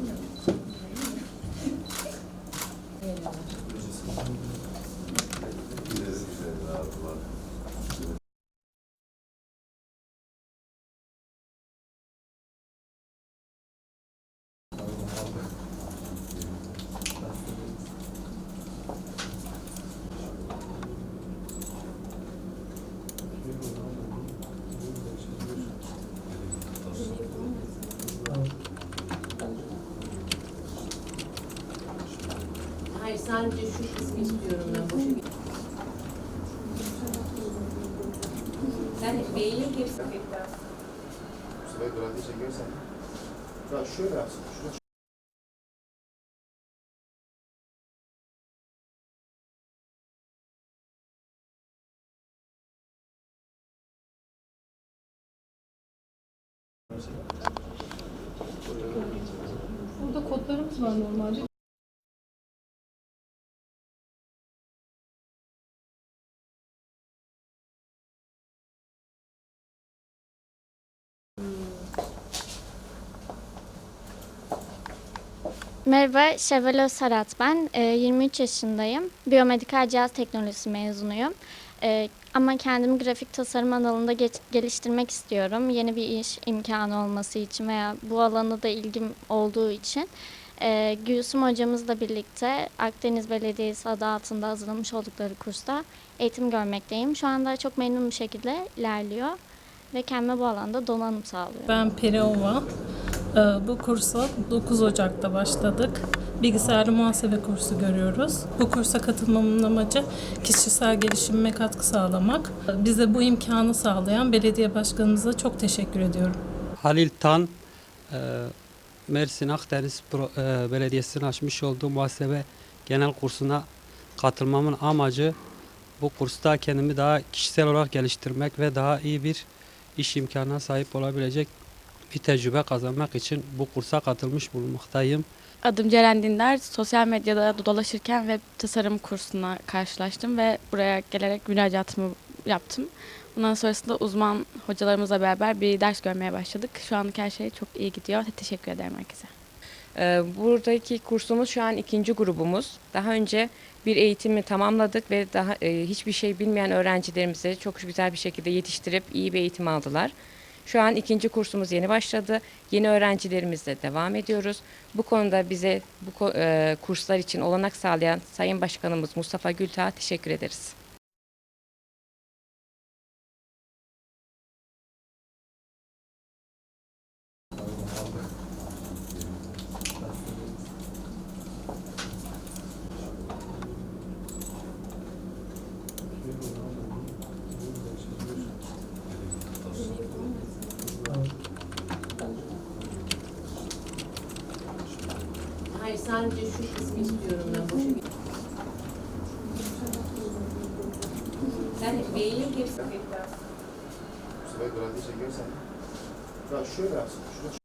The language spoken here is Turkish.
ます。Hayır sadece şu kısmı istiyorum ben boşa git. Sen beyin hepsi Bu sefer granti çekersen. Ya şöyle yapsın. Şurada Burada kodlarımız var normalde. Merhaba, Şevval Sarat ben. Ee, 23 yaşındayım. Biyomedikal cihaz teknolojisi mezunuyum. Ee, ama kendimi grafik tasarım alanında geç- geliştirmek istiyorum. Yeni bir iş imkanı olması için veya bu alanda da ilgim olduğu için. Ee, Gülsüm hocamızla birlikte Akdeniz Belediyesi adı altında hazırlamış oldukları kursta eğitim görmekteyim. Şu anda çok memnun bir şekilde ilerliyor ve kendime bu alanda donanım sağlıyorum. Ben Peri Ova. Ee, Bu kursa 9 Ocak'ta başladık. Bilgisayarlı muhasebe kursu görüyoruz. Bu kursa katılmamın amacı kişisel gelişimime katkı sağlamak. Bize bu imkanı sağlayan belediye başkanımıza çok teşekkür ediyorum. Halil Tan, e, Mersin Akdeniz e, Belediyesi'nin açmış olduğu muhasebe genel kursuna katılmamın amacı bu kursta kendimi daha kişisel olarak geliştirmek ve daha iyi bir iş imkanına sahip olabilecek bir tecrübe kazanmak için bu kursa katılmış bulunmaktayım. Adım Ceren Dindar. Sosyal medyada dolaşırken web tasarım kursuna karşılaştım ve buraya gelerek müracaatımı yaptım. Bundan sonrasında uzman hocalarımızla beraber bir ders görmeye başladık. Şu anlık her şey çok iyi gidiyor. Teşekkür ederim herkese. Ee, Buradaki kursumuz şu an ikinci grubumuz. Daha önce bir eğitimi tamamladık ve daha e, hiçbir şey bilmeyen öğrencilerimizi çok güzel bir şekilde yetiştirip iyi bir eğitim aldılar. Şu an ikinci kursumuz yeni başladı. Yeni öğrencilerimizle devam ediyoruz. Bu konuda bize bu e, kurslar için olanak sağlayan Sayın Başkanımız Mustafa Gültağ'a teşekkür ederiz. Hayır sadece şu kısmı istiyorum ben boşa. Sen beyin hepsi bu sefer granti çekersen. Ya şöyle yapsın. Şurada